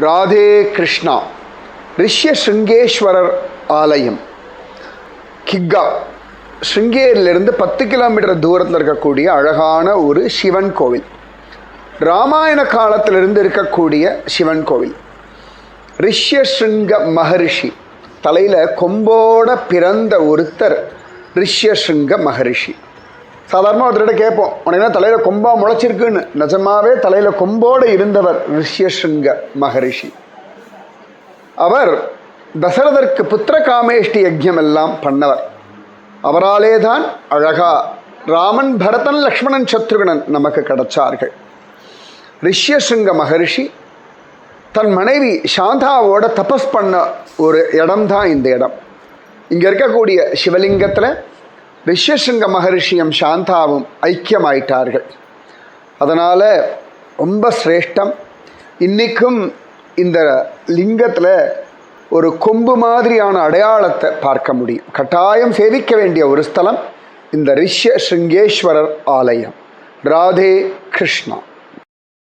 ராதே கிருஷ்ணா ரிஷ்ய சிருங்கேஸ்வரர் ஆலயம் கிக்கா. ஸ்ருங்கேரியிலிருந்து பத்து கிலோமீட்டர் தூரத்தில் இருக்கக்கூடிய அழகான ஒரு சிவன் கோவில். ராமாயண காலத்திலிருந்து இருக்கக்கூடிய சிவன் கோவில். ரிஷ்ய ரிஷ்யசிருங்க மகரிஷி தலையில் கொம்போட பிறந்த ஒருத்தர் ரிஷ்யசிருங்க மகரிஷி. சாதாரணமாக ஒருத்தர்கிட்ட கேட்போம் உனக்கு என்ன தலையில் கொம்பா முளைச்சிருக்குன்னு? நிஜமாவே தலையில் கொம்போடு இருந்தவர் ரிஷ்யசுங்க மகரிஷி. அவர் தசரதற்கு புத்திர காமேஷ்டி யஜ்யம் எல்லாம் பண்ணவர். அவராலே தான் அழகா ராமன் பரதன் லக்ஷ்மணன் சத்ருகணன் நமக்கு கிடைச்சார்கள். ரிஷ்யசுங்க மகரிஷி தன் மனைவி சாந்தாவோட தபஸ் பண்ண ஒரு இடம்தான் இந்த இடம். இங்கே இருக்கக்கூடிய சிவலிங்கத்தில் விஸ்வசிங்க மகரிஷியும் சாந்தாவும் ஐக்கியமாயிட்டார்கள். அதனால் ரொம்ப சிரேஷ்டம். இன்றைக்கும் இந்த லிங்கத்தில் ஒரு கொம்பு மாதிரியான அடையாளத்தை பார்க்க முடியும். கட்டாயம் சேவிக்க வேண்டிய ஒரு ஸ்தலம் இந்த ரிஷ்ய சிங்கேஸ்வரர் ஆலயம். ராதே கிருஷ்ணா.